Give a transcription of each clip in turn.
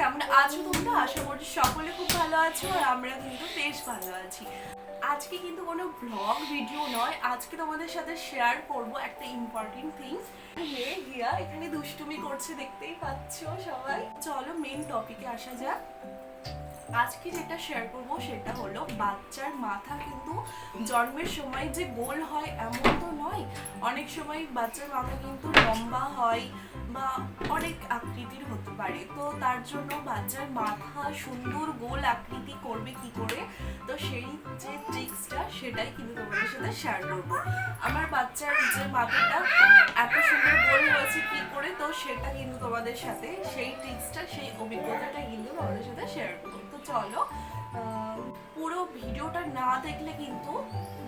কেমন আছো তোমরা? আশা সকলে খুব ভালো আছো আর আমরা কিন্তু বেশ ভালো আছি। আজকে কিন্তু কোনো ব্লগ ভিডিও নয়, আজকে তোমাদের সাথে শেয়ার করব একটা ইম্পর্টেন্ট থিংস মেয়ে গিয়া এখানে দুষ্টুমি করছে, দেখতেই পাচ্ছো সবাই। চলো মেন টপিকে আসা যাক। আজকে যেটা শেয়ার করব সেটা হলো, বাচ্চার মাথা কিন্তু জন্মের সময় যে গোল হয় এমন তো নয়। অনেক সময় বাচ্চার মাথা কিন্তু লম্বা হয় বা অনেক আকৃতির হতে পারে। তো তার জন্য বাচ্চার মাথা সুন্দর গোল আকৃতি করবে কি করে? তো সেই যে ট্রিক্সটা সেটাই কিন্তু তোমাদের সাথে শেয়ার করব। আমার বাচ্চার যে মাথাটা এত সুন্দর গোল হয়েছে কি করে? তো সেটা কিন্তু তোমাদের সাথে সেই ট্রিক্সটা সেই অভিজ্ঞতাটা কিন্তু তোমাদের সাথে শেয়ার করব। তো চলো পুরো ভিডিওটা না দেখলে কিন্তু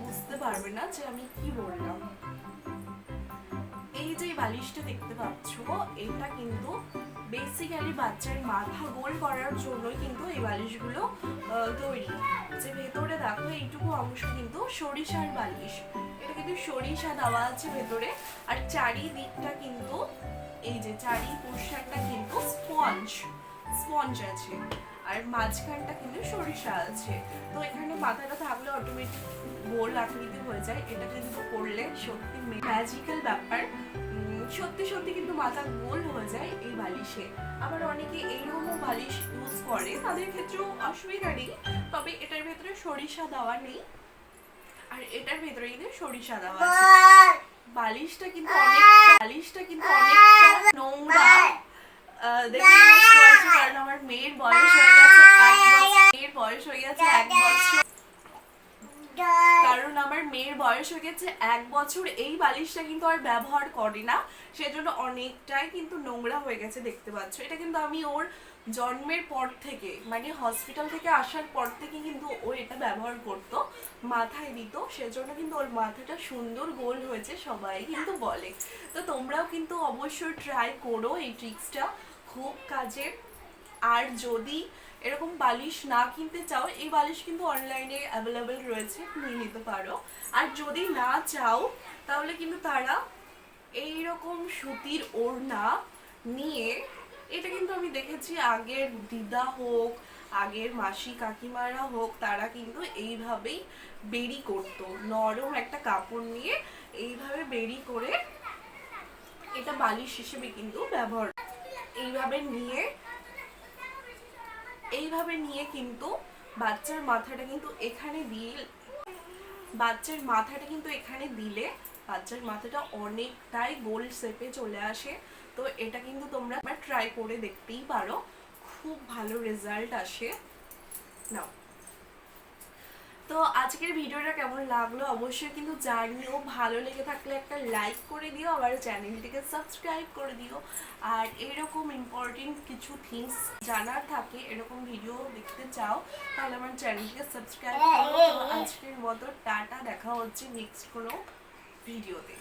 বুঝতে পারবে না যে আমি কি বললাম। এই যে বালিশটা দেখতে পাচ্ছ, এটা কিন্তু বেসিক্যালি বাচ্চার মাথা গোল করার জন্যই কিন্তু এই বালিশগুলো তৈরি। যে ভেতরে দেখো এইটুকু অংশ কিন্তু সরিষার বালিশ। এটা কিন্তু সরিষা দেওয়া আছে ভেতরে। আর চারিদিকটা কিন্তু এই যে চারি পোর্শনটা কিন্তু স্পঞ্জ স্পঞ্জ আছে। আর মাঝখানটা কিন্তু সরিষা আছে। তো এখানে মাথাটা থাকলে অটোমেটিক গোল আকৃতি হয়ে যায়। এটা কিন্তু করলে সত্যি ম্যাজিক্যাল ব্যাপার। সত্যি সত্যি কিন্তু মাথা গোল হয়ে যায় এই বালিশে। আবার অনেকে এইরকমও বালিশ ইউজ করে তাদের ক্ষেত্রেও অসুবিধা নেই। তবে এটার ভেতরে সরিষা দেওয়া নেই। আর এটার ভেতরে কিন্তু সরিষা দেওয়া আছে। বালিশটা কিন্তু অনেক বালিশটা কিন্তু অনেকটা নোংরা আহ, দেখে বুঝতে পারছি কারণ আমার মেয়ের বয়স হয়ে গেছে এক বছর মেয়ের বয়স হয়ে গেছে এক বছর। কারণ আমার মেয়ের বয়স হয়ে গেছে এক বছর এই বালিশটা কিন্তু আর ব্যবহার করে না। সেজন্য অনেকটাই কিন্তু নোংরা হয়ে গেছে দেখতে পাচ্ছ। এটা কিন্তু আমি ওর জন্মের পর থেকে মানে হসপিটাল থেকে আসার পর থেকে কিন্তু ও এটা ব্যবহার করতো মাথায় দিত। সেজন্য কিন্তু ওর মাথাটা সুন্দর গোল হয়েছে সবাই কিন্তু বলে। তো তোমরাও কিন্তু অবশ্যই ট্রাই করো এই ট্রিক্সটা খুব কাজের। আর যদি এরকম বালিশ না কিনতে চাও, এই বালিশ কিন্তু অনলাইনে অ্যাভেলেবেল রয়েছে, নিয়ে নিতে পারো। আর যদি না চাও, তাহলে কিন্তু তারা এই রকম সুতির ওড়না নিয়ে, এটা কিন্তু আমি দেখেছি আগের দিদা হোক, আগের মাসি কাকিমারা হোক, তারা কিন্তু এইভাবেই বেরি করতো। নরম একটা কাপড় নিয়ে এইভাবে বেরি করে এটা বালিশ হিসেবে কিন্তু ব্যবহার এইভাবে নিয়ে এইভাবে নিয়ে কিন্তু বাচ্চার মাথাটা কিন্তু এখানে দিয়ে বাচ্চার মাথাটা কিন্তু এখানে দিলে বাচ্চার মাথাটা অনেকটাই গোল শেপে চলে আসে। তো এটা কিন্তু তোমরা ট্রাই করে দেখতেই পারো। খুব ভালো রেজাল্ট আসে। নাও। তো আজকের ভিডিওটা কেমন লাগল অবশ্যই কিন্তু জানিও। ভালো লেগে থাকলে একটা লাইক করে দিও, আবার চ্যানেলটিকে সাবস্ক্রাইব করে দিও। আর এরকম ইম্পর্টেন্ট কিছু থিংস জানার থাকে, এরকম ভিডিও দেখতে চাও, তাহলে আমার চ্যানেলটিকে সাবস্ক্রাইব করো। আজকের মতো টাটা, দেখা হচ্ছে নেক্সট কোনো ভিডিওতে